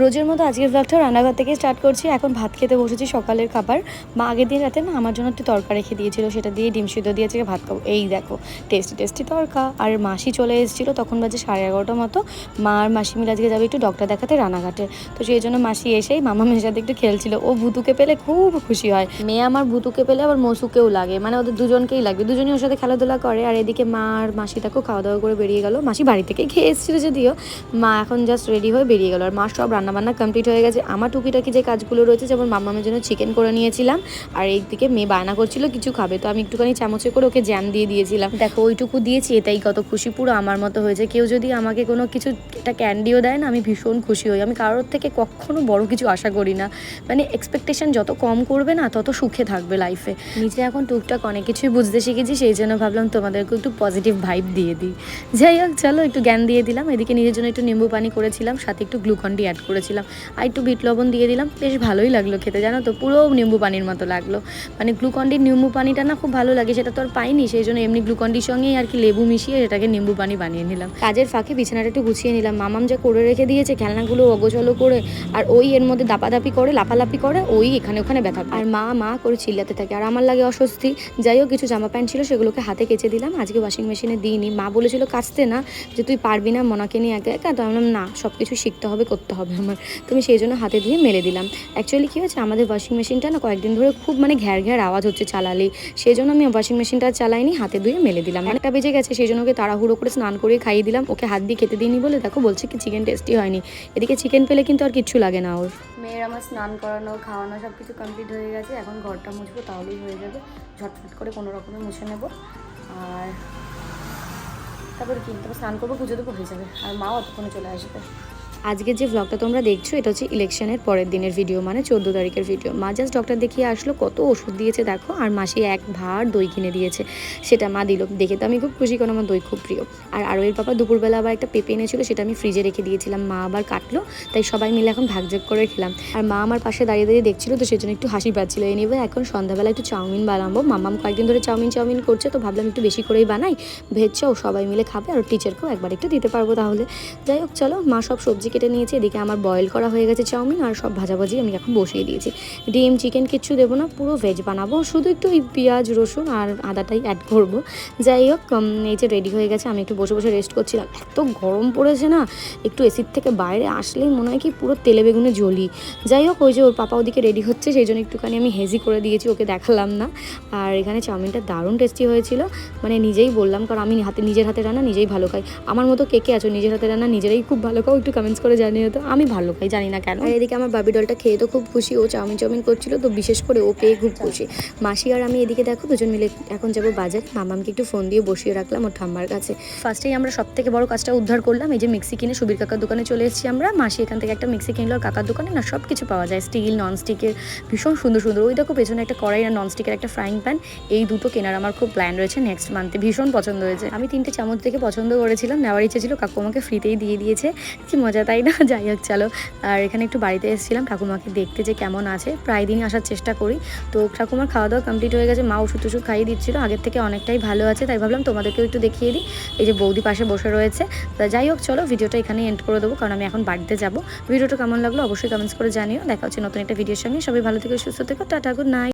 রোজের মতো আজকের ব্লগটা রান্নাঘর থেকে স্টার্ট করছি। এখন ভাত খেতে বসেছি সকালের খাবার। মা আগের দিন রাতে না আমার জন্য একটু তরকা রেখে দিয়েছিল, সেটা দিয়ে ডিম সিদ্ধ দিয়ে আজকে ভাত খাব। এই দেখো টেস্টি টেস্টি তরকা। আর মাসি চলে এসেছিল, তখন বাজে সাড়ে এগারোটার মতো। মা আর মাসি মিলে আজকে যাবে একটু ডক্টর দেখাতে রানাঘাটে তো সেই জন্য মাসি এসেই মামা মেয়ের সাথে একটু খেলছিল। ও ভুতুকে পেলে খুব খুশি হয়। মেয়ে আমার ভুতুকে পেলে আবার মসুকেও লাগে। মানে ওদের দুজনকেই লাগবে। দুজনই ওর সাথে খেলাধুলা করে। আর এদিকে মা আর মাসি দেখো খাওয়া দাওয়া করে বেরিয়ে গেল। মাসি বাড়ি থেকে খেয়ে এসেছিল যদিও। মা এখন জাস্ট রেডি হয়ে বেরিয়ে গেল। আর মা সব রান্নাবান্না কমপ্লিট হয়ে গেছে। আমার টুকিটাকি যে কাজগুলো রয়েছে, যেমন মামামের জন্য চিকেন করে নিয়েছিলাম, আর এইদিকে মেয়ে বায়না করছিল, কিছু খাবে। তো আমি একটুখানি চামচে করে ওকে জ্যাম দিয়ে দিয়েছিলাম। দেখো, ওইটুকু দিয়েছি, এটাই কত খুশি, পুরো আমার মতো হয়েছে। কেউ যদি আমাকে কোনো কিছু, একটা ক্যান্ডিও দেয় না, আমি ভীষণ খুশি হই। আমি কারোর থেকে কখনো বড় কিছু আশা করি না। মানে এক্সপেকটেশন যত কম করবে না, তত সুখে থাকবে লাইফে নিজে এখন টুকটাক অনেক কিছুই বুঝতে শিখেছি, সেই জন্য ভাবলাম তোমাদেরকে একটু পজিটিভ ভাইব দিয়ে দিই। যাই হোক, চলো একটু জ্ঞান দিয়ে দিলাম। এদিকে নিজের জন্য একটু নিম্বু পানি করেছিলাম, সাথে একটু গ্লুকন ডি অ্যাড করেছিলাম। আর একটু বিট লবণ দিয়ে দিলাম, বেশ ভালোই লাগল খেতে, জানো তো? পুরো নিম্বু পানির মতো লাগল। মানে গ্লুকন ডির নিম্বু পানিটা না খুব ভালো লাগে, সেটা তো আর পাইনি, সেই জন্য এমনি গ্লুকন ডির সঙ্গেই আর কি লেবু মিশিয়ে সেটাকে নিম্বু পানি বানিয়ে নিলাম। কাজের ফাঁকে বিছানাটা একটু গুছিয়ে নিলাম। মামাম যা করে রেখে দিয়েছে, খেলনাগুলো অগোছলো করে, আর ওই এর মধ্যে দাপাদাপি করে, লাফালাফি করে, ওই এখানে ওখানে ব্যথা আর মা মা করে চিল্লাতে থাকে, আর আমার লাগে অস্বস্তি। যাই হোক, কিছু জামা প্যান্ট ছিল, সেগুলোকে হাতে কেচে দিলাম। আজকে ওয়াশিং মেশিনে দিইনি। মা বলেছিল, কাচতে না, যে তুই পারবি না মনাকে নিয়ে একা একা। তো আমি না সব কিছু শিখতে হবে, করতে হবে। আমার। তুমি সেই জন্য হাতে ধুয়ে মেলে দিলাম। অ্যাকচুয়ালি কী হয়েছে, আমাদের ওয়াশিং মেশিনটা না কয়েকদিন ধরে খুব মানে ঘ্যার ঘ্যার আওয়াজ হচ্ছে চালালেই সেই জন্য আমি ওয়াশিং মেশিনটা চালাইনি, হাতে ধুয়ে মেলে দিলাম। একটা বেজে গেছে, সেই জন্য ওকে তাড়াহুড়ো করে স্নান করে খাইয়ে দিলাম। ওকে হাত দিয়ে খেতে দিইনি বলে দেখো বলছে কি চিকেন টেস্টি হয়নি। এদিকে চিকেন পেলে কিন্তু আর কিচ্ছু লাগে না ওর। মেয়ের আমার স্নান করানো, খাওয়ানো সব কিছু কমপ্লিট হয়ে গেছে। এখন ঘরটা মুছবো, তাহলেই হয়ে যাবে। ঝটফট করে কোনো রকমে মুছে নেব। আর তারপরে কি? তারপর স্নান করব, পুজো দেবো, হয়ে যাবে। আর মাও অতক্ষণে চলে আসবে। আজকের যে ব্লগটা তোমরা দেখছ, এটা হচ্ছে ইলেকশনের পরের দিনের ভিডিও মানে চোদ্দ তারিখের ভিডিও মা জাস্ট ডক্টর দেখিয়ে আসলো, কত ওষুধ দিয়েছে দেখো, আর মাসি এক ভার দই কিনে দিয়েছে। সেটা মা দিল, দেখে তো আমি খুব খুশি, কারণ আমার দই খুব প্রিয়। আর আরও এর পাপা দুপুরবেলা আবার একটা পেঁপে এনেছিল, সেটা আমি ফ্রিজে রেখে দিয়েছিলাম, মা আবার কাটলো, তাই সবাই মিলে এখন ভাগযোগ করে খেলাম। আর মা আমার পাশে দাঁড়িয়ে দাঁড়িয়ে দেখছিল, তো সেজন্য একটু হাসি পাচ্ছিল, এই নিয়ে এখন সন্ধ্যাবেলা একটু চাউমিন বানাবো। মামাম কয়েকদিন ধরে চাউমিন চাউমিন করছে, তো ভাবলাম একটু বেশি করেই বানাই। ভেজ চাও, সবাই মিলে খাবে, আর টিচারকেও একবার একটু দিতে পারব তাহলে। যাই হোক, চলো, মা সব সবজি কেটে নিয়েছে, এদিকে আমার বয়েল করা হয়ে গেছে চাউমিন আর সব ভাজাভাজি আমি এখন বসিয়ে দিয়েছি। ডিম চিকেন কিচ্ছু দেবো না, পুরো ভেজ বানাবো। শুধু একটু ওই পেঁয়াজ, রসুন আর আদাটাই অ্যাড করব। যাই হোক এই যে রেডি হয়ে গেছে, আমি একটু বসে বসে রেস্ট করছিলাম। এত গরম পড়েছে না, একটু এসির থেকে বাইরে আসলেই মনে হয় কি পুরো তেলে বেগুনে জ্বলি। যাই হোক, ওই যে ওর পাপা ওদিকে রেডি হচ্ছে, সেই জন্য একটুখানি আমি হেজি করে দিয়েছি, ওকে দেখালাম না। আর এখানে চাউমিনটা দারুণ টেস্টি হয়েছিল। মানে নিজেই বললাম, কারণ আমি হাতে নিজের হাতে রান্না নিজেই ভালো খাই। আমার মতো কে কে আছো, নিজের হাতে রান্না নিজেরাই খুব ভালো খাও, একটু কমেন্টস করে জানিয়ে তো আমি ভালো খাই জানি না কেন। এদিকে আমার বাবি ডলটা খেয়ে তো খুব খুশি ও চাউমিন চাউমিন করছিল তো বিশেষ করে ও পেয়ে খুব খুশি। মাসি আর আমি এদিকে দেখো দুজন মিলে এখন যাব বাজার মামামকে একটু ফোন দিয়ে বসিয়ে রাখলাম ওর ঠাম্মার কাছে। ফার্স্টেই আমরা সব থেকে বড় কাজটা উদ্ধার করলাম এই যে মিক্সি কিনে সুবীর কাকার দোকানে চলে এসেছি আমরা। মাসি এখান থেকে একটা মিক্সি কিনলো আর কাকার দোকানে না সব কিছু পাওয়া যায় স্টিল নন স্টিকের ভীষণ সুন্দর সুন্দর। ওই দেখো পেছনে একটা কড়াই আর নন স্টিকের একটা ফ্রাইং প্যান এই দুটো কেনার আমার খুব প্ল্যান রয়েছে নেক্সট মান্থে ভীষণ পছন্দ হয়েছে। আমি তিনটে চামচ থেকে পছন্দ করেছিলাম নেওয়ার ইচ্ছে ছিল কাকু আমাকে ফ্রিতেই দিয়ে দিয়েছে। কি মজা তাই না? যাই হোক, চলো। আর এখানে একটু বাড়িতে এসেছিলাম, ঠাকুমাকে দেখতে যে কেমন আছে। প্রায় দিনই আসার চেষ্টা করি। তো ঠাকুমার খাওয়া দাওয়া কমপ্লিট হয়ে গেছে, মা ওষুধ টষুধ খাইয়ে দিচ্ছিল। আগের থেকে অনেকটাই ভালো আছে, তাই ভাবলাম তোমাদেরকেও একটু দেখিয়ে দিই। এই যে বৌদি পাশে বসে রয়েছে। তা যাই হোক, চলো, ভিডিওটা এখানে এন্ড করে দেবো, কারণ আমি এখন বাড়িতে যাব। ভিডিওটা কেমন লাগল অবশ্যই কমেন্টস করে জানিও। দেখা হচ্ছে নতুন একটা ভিডিওর সঙ্গে। সবাই ভালো থেকে, সুস্থ থেকো। Tata good night